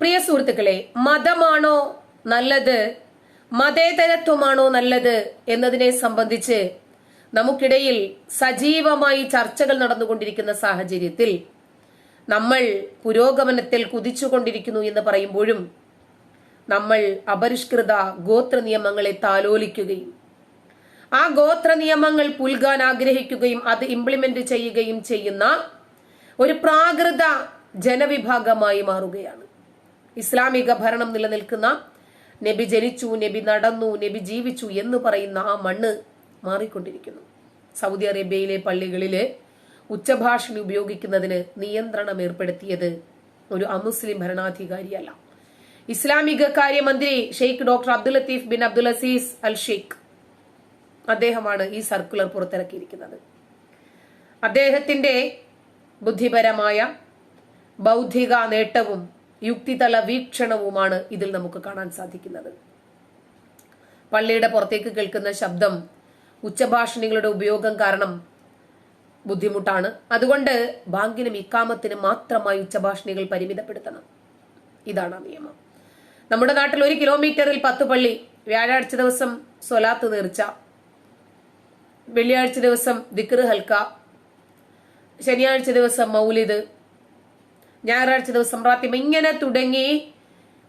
പ്രിയ സുഹൃത്തുക്കളെ മതമാണോ നല്ലത്? മതേതരത്വമാണോ നല്ലത് എന്നതിനെ സംബന്ധിച്ച് നമുക്കിടയിൽ സജീവമായി ചർച്ചകൾ നടന്നുകൊണ്ടിരിക്കുന്ന സാഹചര്യത്തിൽ നമ്മൾ പുരോഗമനത്തിൽ കുതിച്ചുകൊണ്ടിരിക്കുന്നു എന്ന് പറയുമ്പോഴും നമ്മൾ അപരിഷ്കൃത ഗോത്ര നിയമങ്ങളെ താലോലിക്കുകയും ആ ഗോത്ര നിയമങ്ങൾ പുൽകാൻ ആഗ്രഹിക്കുകയും അത് ഇംപ്ലിമെന്റ് ചെയ്യുകയും ചെയ്യുന്ന ഒരു പ്രാകൃത ജനവിഭാഗമായി മാറുകയാണ്. ഇസ്ലാമിക ഭരണം നിലനിൽക്കുന്ന നബി ജനിച്ചു നബി നടന്നു നബി ജീവിച്ചു എന്ന് പറയുന്ന ആ മണ്ണ് മാറിക്കൊണ്ടിരിക്കുന്നു. സൗദി അറേബ്യയിലെ പള്ളികളിലെ ഉച്ചഭാഷണി ഉപയോഗിക്കുന്നതിന് നിയന്ത്രണം ഏർപ്പെടുത്തിയത് ഒരു അമുസ്ലിം ഭരണാധികാരിയല്ല. ഇസ്ലാമിക കാര്യമന്ത്രി Sheikh doctor Abdul Latif bin Abdul Aziz Al Sheikh അദ്ദേഹമാണ് ഈ സർക്കുലർ പുറത്തിറക്കിയിരിക്കുന്നത്. അദ്ദേഹത്തിന്റെ ബുദ്ധിപരമായ ബൗദ്ധിക നേട്ടവും യുക്തിതല വീക്ഷണവുമാണ് ഇതിൽ നമുക്ക് കാണാൻ സാധിക്കുന്നത്. പള്ളിയുടെ പുറത്തേക്ക് കേൾക്കുന്ന ശബ്ദം ഉച്ചഭാഷണികളുടെ ഉപയോഗം കാരണം ബുദ്ധിമുട്ടാണ്. അതുകൊണ്ട് ബാങ്കിനും ഇക്കാമത്തിനും മാത്രമായി ഉച്ചഭാഷണികൾ പരിമിതപ്പെടുത്തണം. ഇതാണ് നിയമം. നമ്മുടെ നാട്ടിൽ ഒരു കിലോമീറ്ററിൽ പത്ത് പള്ളി വ്യാഴാഴ്ച ദിവസം സ്വലാത്ത് നേർച്ച വെള്ളിയാഴ്ച ദിവസം ദിക്ർ ഹൽക്ക ശനിയാഴ്ച ദിവസം മൗലിദ് ഞായറാഴ്ച ദിവസം പ്രാർത്ഥിക്കും ഇങ്ങനെ തുടങ്ങി.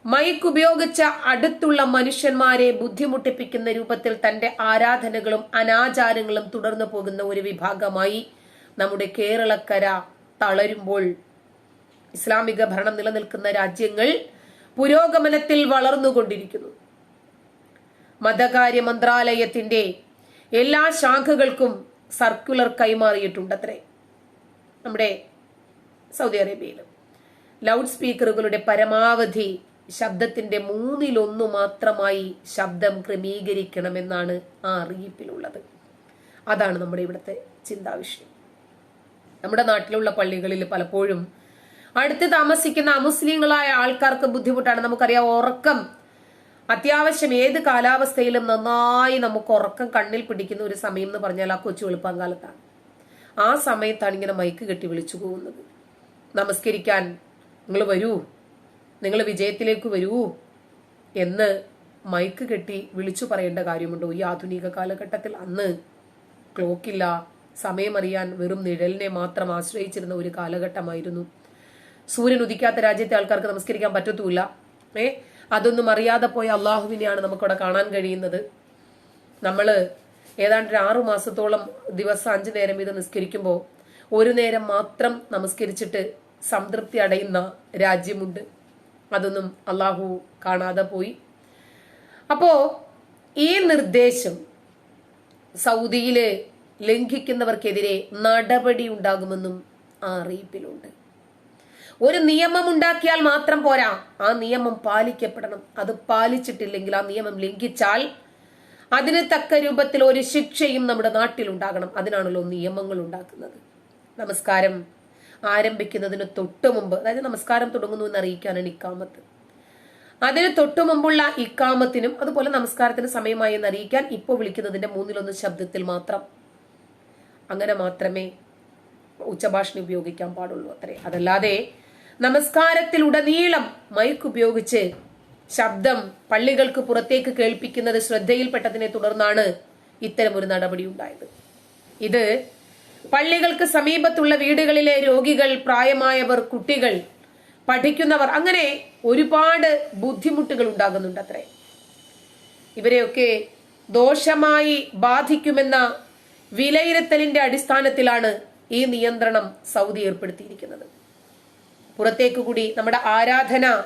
മൈക്ക് ഉപയോഗിച്ച അടുത്തുള്ള മനുഷ്യന്മാരെ ബുദ്ധിമുട്ടിപ്പിക്കുന്ന രൂപത്തിൽ തന്റെ ആരാധനകളും അനാചാരങ്ങളും തുടർന്നു പോകുന്ന ഒരു വിഭാഗമായി നമ്മുടെ കേരളക്കര തളരുമ്പോൾ ഇസ്ലാമിക ഭരണം നിലനിൽക്കുന്ന രാജ്യങ്ങൾ പുരോഗമനത്തിൽ വളർന്നുകൊണ്ടിരിക്കുന്നു. മതകാര്യ മന്ത്രാലയത്തിന്റെ എല്ലാ ശാഖകൾക്കും സർക്കുലർ കൈമാറിയിട്ടുണ്ട് അത്രേ നമ്മുടെ സൗദി അറേബ്യയിൽ ലൗഡ് സ്പീക്കറുകളുടെ പരമാവധി ശബ്ദത്തിന്റെ മൂന്നിലൊന്നു മാത്രമായി ശബ്ദം ക്രമീകരിക്കണമെന്നാണ് ആ അറിയിപ്പിലുള്ളത്. അതാണ് നമ്മുടെ ഇവിടുത്തെ ചിന്താവിഷയം. നമ്മുടെ നാട്ടിലുള്ള പള്ളികളിൽ പലപ്പോഴും അടുത്ത് താമസിക്കുന്ന അമുസ്ലിങ്ങളായ ആൾക്കാർക്ക് ബുദ്ധിമുട്ടാണ്. നമുക്കറിയാം ഉറക്കം അത്യാവശ്യം ഏത് കാലാവസ്ഥയിലും നന്നായി നമുക്ക് ഉറക്കം കണ്ണിൽ പിടിക്കുന്ന ഒരു സമയം എന്ന് പറഞ്ഞാൽ ആ കൊച്ചു വെളുപ്പാങ്കാലത്താണ് ആ സമയത്താണ് ഇങ്ങനെ മൈക്ക് കെട്ടി വിളിച്ചു പോകുന്നത്. നമസ്കരിക്കാൻ നിങ്ങൾ വരൂ. നിങ്ങൾ വിജയത്തിലേക്ക് വരൂ എന്ന് മൈക്ക് കെട്ടി വിളിച്ചു പറയേണ്ട കാര്യമുണ്ടോ? ഈ ആധുനിക കാലഘട്ടത്തിൽ അന്ന് ക്ലോക്കില്ല സമയമറിയാൻ വെറും നിഴലിനെ മാത്രം ആശ്രയിച്ചിരുന്ന ഒരു കാലഘട്ടമായിരുന്നു. സൂര്യൻ ഉദിക്കാത്ത രാജ്യത്തെ ആൾക്കാർക്ക് നമസ്കരിക്കാൻ പറ്റത്തുമില്ല. ഏ? അതൊന്നും അറിയാതെ പോയ അള്ളാഹുവിനെയാണ് നമുക്കവിടെ കാണാൻ കഴിയുന്നത്. നമ്മൾ ഏതാണ്ട് ഒരു ആറു മാസത്തോളം ദിവസം അഞ്ചു നേരം ഇത് നിസ്കരിക്കുമ്പോൾ ഒരു നേരം മാത്രം നമസ്കരിച്ചിട്ട് സംതൃപ്തി അടയുന്ന രാജ്യമുണ്ട്. അതൊന്നും അള്ളാഹു കാണാതെ പോയി. അപ്പോ ഈ നിർദ്ദേശം സൗദിയിൽ ലംഘിക്കുന്നവർക്കെതിരെ നടപടി ഉണ്ടാകുമെന്നും ആ അറിയിപ്പിലുണ്ട്. ഒരു നിയമം ഉണ്ടാക്കിയാൽ മാത്രം പോരാ. ആ നിയമം പാലിക്കപ്പെടണം. അത് പാലിച്ചിട്ടില്ലെങ്കിൽ ആ നിയമം ലംഘിച്ചാൽ അതിന് തക്ക രൂപത്തിൽ ഒരു ശിക്ഷയും നമ്മുടെ നാട്ടിൽ ഉണ്ടാകണം അതിനാണല്ലോ നിയമങ്ങൾ ഉണ്ടാക്കുന്നത്. നമസ്കാരം. ആരംഭിക്കുന്നതിന് തൊട്ടു മുമ്പ് അതായത് നമസ്കാരം തുടങ്ങുന്നു എന്ന് അറിയിക്കാനാണ് ഇക്കാമത്ത്. അതിന് തൊട്ടു മുമ്പുള്ള ഇക്കാമത്തിനും അതുപോലെ നമസ്കാരത്തിന് സമയമായി എന്ന് അറിയിക്കാൻ ഇപ്പോൾ വിളിക്കുന്നതിന്റെ മൂന്നിലൊന്ന് ശബ്ദത്തിൽ മാത്രം. അങ്ങനെ മാത്രമേ ഉച്ചഭാഷണി ഉപയോഗിക്കാൻ പാടുള്ളൂ അത്രേ. അതല്ലാതെ നമസ്കാരത്തിലുടനീളം മൈക്ക് ഉപയോഗിച്ച് ശബ്ദം പള്ളികൾക്ക് പുറത്തേക്ക് കേൾപ്പിക്കുന്നത് ശ്രദ്ധയിൽപ്പെട്ടതിനെ തുടർന്നാണ് ഇത്തരം ഒരു നടപടി ഉണ്ടായത്. ഇത് പള്ളികൾക്ക് സമീപത്തുള്ള വീടുകളിലെ രോഗികൾ പ്രായമായവർ കുട്ടികൾ പഠിക്കുന്നവർ അങ്ങനെ ഒരുപാട് ബുദ്ധിമുട്ടുകൾ ഉണ്ടാകുന്നുണ്ട് അത്രേ. ഇവരെയൊക്കെ ദോഷമായി ബാധിക്കുമെന്ന വിലയിരുത്തലിന്റെ അടിസ്ഥാനത്തിലാണ് ഈ നിയന്ത്രണം സൗദി ഏർപ്പെടുത്തിയിരിക്കുന്നത്. പുറത്തേക്ക് കൂടി നമ്മുടെ ആരാധന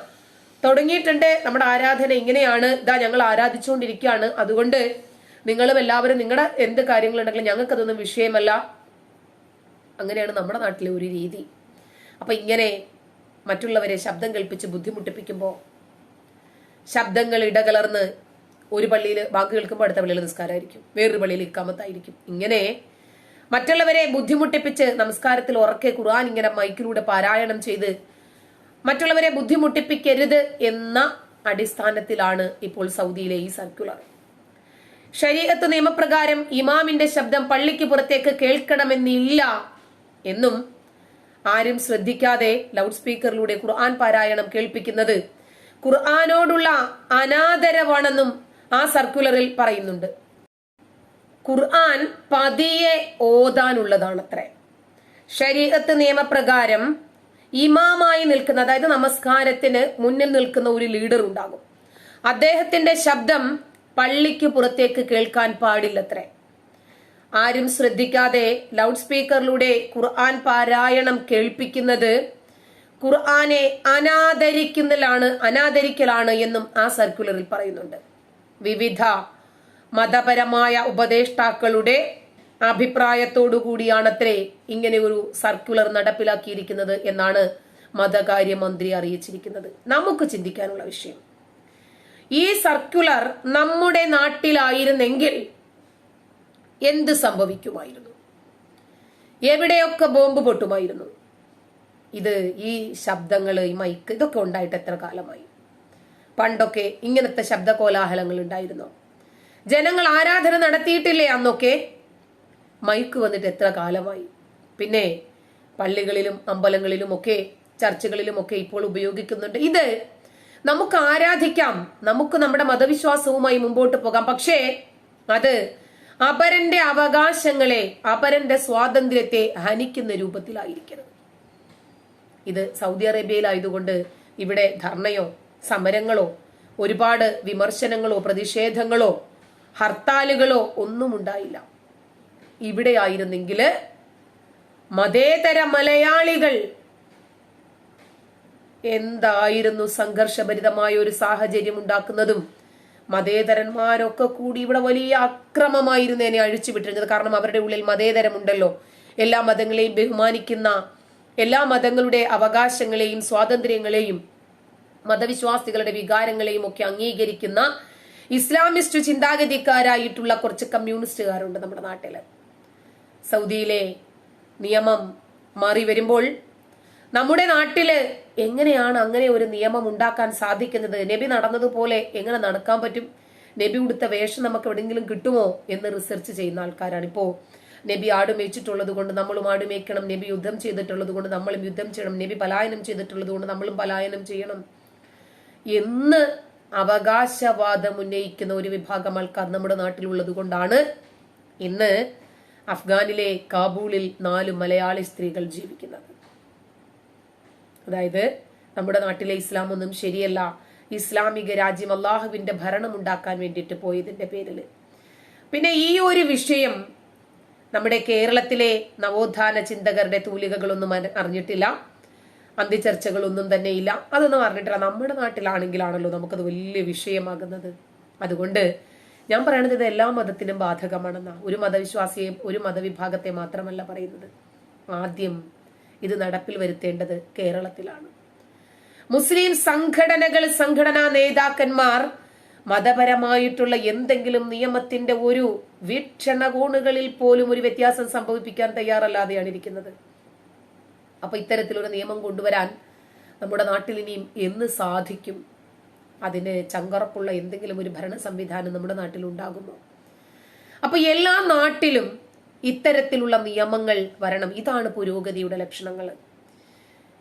തുടങ്ങിയിട്ടുണ്ട്. നമ്മുടെ ആരാധന ഇങ്ങനെയാണ്. ഇതാ ഞങ്ങൾ ആരാധിച്ചുകൊണ്ടിരിക്കുകയാണ്. അതുകൊണ്ട് നിങ്ങളും എല്ലാവരും നിങ്ങളുടെ എന്ത് കാര്യങ്ങളുണ്ടെങ്കിലും ഞങ്ങൾക്കതൊന്നും വിഷയമല്ല. അങ്ങനെയാണ് നമ്മുടെ നാട്ടിലെ ഒരു രീതി. അപ്പൊ ഇങ്ങനെ മറ്റുള്ളവരെ ശബ്ദം കേൾപ്പിച്ച് ബുദ്ധിമുട്ടിപ്പിക്കുമ്പോൾ ശബ്ദങ്ങൾ ഇടകലർന്ന് ഒരു പള്ളിയിൽ ബാങ്ക് കേൾക്കുമ്പോൾ അടുത്ത പള്ളിയിൽ നിസ്കാരമായിരിക്കും. വേറൊരു പള്ളിയിൽ ഇക്കാമത്തായിരിക്കും. ഇങ്ങനെ മറ്റുള്ളവരെ ബുദ്ധിമുട്ടിപ്പിച്ച് നമസ്കാരത്തിൽ ഉറക്കെ ഖുർആൻ ഇങ്ങനെ മൈക്കിലൂടെ പാരായണം ചെയ്ത് മറ്റുള്ളവരെ ബുദ്ധിമുട്ടിപ്പിക്കരുത് എന്ന അടിസ്ഥാനത്തിലാണ് ഇപ്പോൾ സൗദിയിലെ ഈ സർക്കുലർ. ശരീരത്ത് നിയമപ്രകാരം ഇമാമിന്റെ ശബ്ദം പള്ളിക്ക് പുറത്തേക്ക് കേൾക്കണമെന്നില്ല എന്നും ആരും ശ്രദ്ധിക്കാതെ ലൗഡ് സ്പീക്കറിലൂടെ ഖുർആൻ പാരായണം കേൾപ്പിക്കുന്നത് ഖുർആാനോടുള്ള അനാദരവാണെന്നും ആ സർക്കുലറിൽ പറയുന്നുണ്ട്. ഖുർആൻ പതിയെ ഓതാനുള്ളതാണത്രേ. ശരീരത്ത് നിയമപ്രകാരം ഇമാമായി നിൽക്കുന്ന അതായത് നമസ്കാരത്തിന് മുന്നിൽ നിൽക്കുന്ന ഒരു ലീഡർ ഉണ്ടാകും. അദ്ദേഹത്തിന്റെ ശബ്ദം പള്ളിക്ക് പുറത്തേക്ക് കേൾക്കാൻ പാടില്ലത്രേ. ആരും ശ്രദ്ധിക്കാതെ ലൗഡ് സ്പീക്കറിലൂടെ ഖുർആൻ പാരായണം കേൾപ്പിക്കുന്നത് ഖുർആനെ അനാദരിക്കുന്നതിലാണ് അനാദരിക്കലാണ് എന്നും ആ സർക്കുലറിൽ പറയുന്നുണ്ട്. വിവിധ മതപരമായ ഉപദേഷ്ടാക്കളുടെ അഭിപ്രായത്തോടു കൂടിയാണത്രേ ഇങ്ങനെ ഒരു സർക്കുലർ നടപ്പിലാക്കിയിരിക്കുന്നത് എന്നാണ് മതകാര്യമന്ത്രി അറിയിച്ചിരിക്കുന്നത്. നമുക്ക് ചിന്തിക്കാനുള്ള വിഷയം. ഈ സർക്കുലർ നമ്മുടെ നാട്ടിലായിരുന്നെങ്കിൽ എന്ത് സംഭവിക്കുമായിരുന്നു? എവിടെയൊക്കെ ബോംബ് പൊട്ടുമായിരുന്നു? ഇത് ഈ ശബ്ദങ്ങൾ ഈ മൈക്ക് ഇതൊക്കെ ഉണ്ടായിട്ട് എത്ര കാലമായി? പണ്ടൊക്കെ ഇങ്ങനത്തെ ശബ്ദ കോലാഹലങ്ങൾ ഉണ്ടായിരുന്നോ? ജനങ്ങൾ ആരാധന നടത്തിയിട്ടില്ലേ അന്നൊക്കെ? മൈക്ക് വന്നിട്ട് എത്ര കാലമായി? പിന്നെ പള്ളികളിലും അമ്പലങ്ങളിലും ഒക്കെ ചർച്ചകളിലും ഒക്കെ ഇപ്പോൾ ഉപയോഗിക്കുന്നുണ്ട്. ഇത് നമുക്ക് ആരാധിക്കാം. നമുക്ക് നമ്മുടെ മതവിശ്വാസവുമായി മുമ്പോട്ട് പോകാം. പക്ഷേ അത് അപരന്റെ അവകാശങ്ങളെ അപരന്റെ സ്വാതന്ത്ര്യത്തെ ഹനിക്കുന്ന രൂപത്തിലായിരിക്കണം. ഇത് സൗദി അറേബ്യയിലായതുകൊണ്ട് ഇവിടെ ധർണയോ സമരങ്ങളോ ഒരുപാട് വിമർശനങ്ങളോ പ്രതിഷേധങ്ങളോ ഹർത്താലുകളോ ഒന്നും ഉണ്ടായില്ല ഇവിടെ ആയിരുന്നെങ്കിൽ മതേതര മലയാളികൾ എന്തായിരുന്നു സംഘർഷഭരിതമായ ഒരു സാഹചര്യം ഉണ്ടാക്കുന്നതും മതേതരന്മാരൊക്കെ കൂടി ഇവിടെ വലിയ അക്രമമായിരുന്നേനെ അഴിച്ചുവിട്ടിരുന്നത് കാരണം അവരുടെ ഉള്ളിൽ മതേതരമുണ്ടല്ലോ. എല്ലാ മതങ്ങളെയും ബഹുമാനിക്കുന്ന എല്ലാ മതങ്ങളുടെ അവകാശങ്ങളെയും സ്വാതന്ത്ര്യങ്ങളെയും മതവിശ്വാസികളുടെ വികാരങ്ങളെയും ഒക്കെ അംഗീകരിക്കുന്ന ഇസ്ലാമിസ്റ്റ് ചിന്താഗതിക്കാരായിട്ടുള്ള കുറച്ച് കമ്മ്യൂണിസ്റ്റുകാരുണ്ട് നമ്മുടെ നാട്ടിൽ. സൗദിയിലെ നിയമം മാറി വരുമ്പോൾ നമ്മുടെ നാട്ടിൽ എങ്ങനെയാണ് അങ്ങനെ ഒരു നിയമം ഉണ്ടാക്കാൻ സാധിക്കുന്നത്? നബി നടന്നതുപോലെ എങ്ങനെ നടക്കാൻ പറ്റും? നബി ഉടുത്ത വേഷം നമുക്ക് എവിടെയെങ്കിലും കിട്ടുമോ എന്ന് റിസർച്ച് ചെയ്യുന്ന ആൾക്കാരാണ്. ഇപ്പോ നബി ആട് മേച്ചിട്ടുള്ളത് കൊണ്ട് നമ്മളും ആടുമേക്കണം നബി യുദ്ധം ചെയ്തിട്ടുള്ളത് കൊണ്ട് നമ്മളും യുദ്ധം ചെയ്യണം നബി പലായനം ചെയ്തിട്ടുള്ളത് കൊണ്ട് നമ്മളും പലായനം ചെയ്യണം എന്ന് അവകാശവാദം ഉന്നയിക്കുന്ന ഒരു വിഭാഗം ആൾക്കാർ നമ്മുടെ നാട്ടിലുള്ളത് കൊണ്ടാണ് ഇന്ന് അഫ്ഗാനിലെ കാബൂളിൽ നാല് മലയാളി സ്ത്രീകൾ ജീവിക്കുന്നത്. അതായത് നമ്മുടെ നാട്ടിലെ ഇസ്ലാം ഒന്നും ശരിയല്ല. ഇസ്ലാമിക രാജ്യം അള്ളാഹുവിന്റെ ഭരണം ഉണ്ടാക്കാൻ വേണ്ടിയിട്ട് പോയതിന്റെ പേരിൽ പിന്നെ ഈ ഒരു വിഷയം നമ്മുടെ കേരളത്തിലെ നവോത്ഥാന ചിന്തകരുടെ തൂലികകളൊന്നും അറി- അറിഞ്ഞിട്ടില്ല. അന്ത്യചർച്ചകളൊന്നും തന്നെ ഇല്ല. അതൊന്നും അറിഞ്ഞിട്ടില്ല. നമ്മുടെ നാട്ടിലാണെങ്കിലാണല്ലോ നമുക്കത് വലിയ വിഷയമാകുന്നത്. അതുകൊണ്ട് ഞാൻ പറയുന്നത് ഇത് എല്ലാ മതത്തിനും ബാധകമാണെന്ന ഒരു മതവിശ്വാസിയെ ഒരു മതവിഭാഗത്തെ മാത്രമല്ല പറയുന്നത്. ആദ്യം ഇത് നടപ്പിൽ വരുത്തേണ്ടത് കേരളത്തിലാണ്. മുസ്ലിം സംഘടനകൾ സംഘടനാ നേതാക്കന്മാർ മതപരമായിട്ടുള്ള എന്തെങ്കിലും നിയമത്തിന്റെ ഒരു വീക്ഷണകോണുകളിൽ പോലും ഒരു വ്യത്യാസം സംഭവിപ്പിക്കാൻ തയ്യാറല്ലാതെയാണ് ഇരിക്കുന്നത്. അപ്പൊ ഇത്തരത്തിലൊരു നിയമം കൊണ്ടുവരാൻ നമ്മുടെ നാട്ടിൽ ഇനിയും എന്ന് സാധിക്കും? അതിന് ചങ്കറപ്പുള്ള എന്തെങ്കിലും ഒരു ഭരണ സംവിധാനം നമ്മുടെ നാട്ടിൽ ഉണ്ടാകുമോ? അപ്പൊ എല്ലാ നാട്ടിലും ഇത്തരത്തിലുള്ള നിയമങ്ങൾ വരണം. ഇതാണ് പുരോഗതിയുടെ ലക്ഷണങ്ങൾ.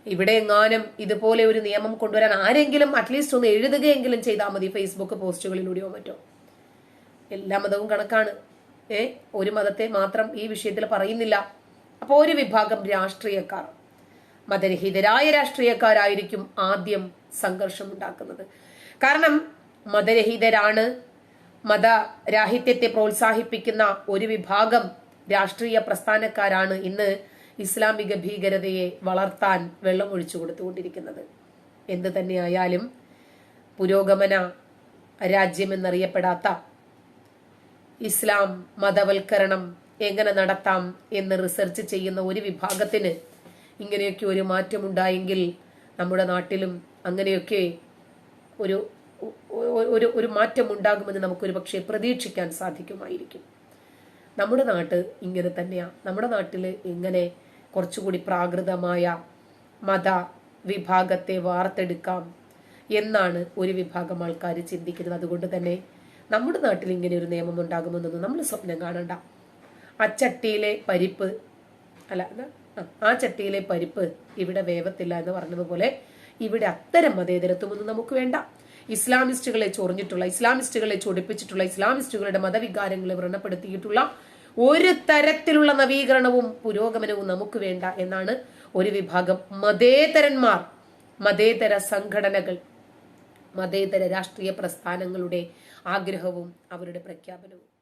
ഇവിടെ എങ്ങാനും ഇതുപോലെ ഒരു നിയമം കൊണ്ടുവരാൻ ആരെങ്കിലും അറ്റ്ലീസ്റ്റ് ഒന്ന് എഴുതുകയെങ്കിലും ചെയ്താൽ മതി ഫേസ്ബുക്ക് പോസ്റ്റുകളിലൂടെയോ മറ്റോ. എല്ലാ മതവും കണക്കാണ്. ഏ? ഒരു മതത്തെ മാത്രം ഈ വിഷയത്തിൽ പറയുന്നില്ല. അപ്പോൾ ഒരു വിഭാഗം രാഷ്ട്രീയക്കാർ. മതരഹിതരായ രാഷ്ട്രീയക്കാരായിരിക്കും ആദ്യം സംഘർഷം ഉണ്ടാക്കുന്നത് കാരണം മതരഹിതരാണ് മതരാഹിത്യത്തെ പ്രോത്സാഹിപ്പിക്കുന്ന ഒരു വിഭാഗം രാഷ്ട്രീയ പ്രസ്ഥാനക്കാരാണ് ഇന്ന് ഇസ്ലാമിക ഭീകരതയെ വളർത്താൻ വെള്ളം ഒഴിച്ചു കൊടുത്തുകൊണ്ടിരിക്കുന്നത്. എന്ത് തന്നെയായാലും പുരോഗമന രാജ്യമെന്നറിയപ്പെടാത്ത ഇസ്ലാം മതവൽക്കരണം എങ്ങനെ നടത്താം എന്ന് റിസർച്ച് ചെയ്യുന്ന ഒരു വിഭാഗത്തിന് ഇങ്ങനെയൊക്കെ ഒരു മാറ്റമുണ്ടായെങ്കിൽ നമ്മുടെ നാട്ടിലും അങ്ങനെയൊക്കെ ഒരു ഒരു ഒരു മാറ്റം ഉണ്ടാകുമെന്ന് നമുക്കൊരു പക്ഷേ പ്രതീക്ഷിക്കാൻ സാധിക്കുമായിരിക്കും. നമ്മുടെ നാട്ട് ഇങ്ങനെ തന്നെയാ. നമ്മുടെ നാട്ടിൽ ഇങ്ങനെ കുറച്ചുകൂടി പ്രാകൃതമായ മത വിഭാഗത്തെ വാർത്തെടുക്കാം എന്നാണ് ഒരു വിഭാഗം ആൾക്കാർ ചിന്തിക്കുന്നത്. അതുകൊണ്ട് തന്നെ നമ്മുടെ നാട്ടിൽ ഇങ്ങനെ ഒരു നിയമം ഉണ്ടാകുമെന്നൊന്നും നമ്മൾ സ്വപ്നം കാണണ്ട. അച്ചട്ടിയിലെ പരിപ്പ് അല്ല ആ, ആ ചട്ടിയിലെ പരിപ്പ് ഇവിടെ വേവത്തില്ല എന്ന് പറഞ്ഞതുപോലെ ഇവിടെ അത്തരം മതേതരത്വമൊന്നും നമുക്ക് വേണ്ട. ഇസ്ലാമിസ്റ്റുകളെ ചൊറിഞ്ഞിട്ടുള്ള ഇസ്ലാമിസ്റ്റുകളെ ചൊടിപ്പിച്ചിട്ടുള്ള ഇസ്ലാമിസ്റ്റുകളുടെ മതവികാരങ്ങളെ വ്രണപ്പെടുത്തിയിട്ടുള്ള ഒരു തരത്തിലുള്ള നവീകരണവും പുരോഗമനവും നമുക്ക് വേണ്ട എന്നാണ് ഒരു വിഭാഗം മതേതരന്മാർ മതേതര സംഘടനകൾ മതേതര രാഷ്ട്രീയ പ്രസ്ഥാനങ്ങളുടെ ആഗ്രഹവും അവരുടെ പ്രഖ്യാപനവും.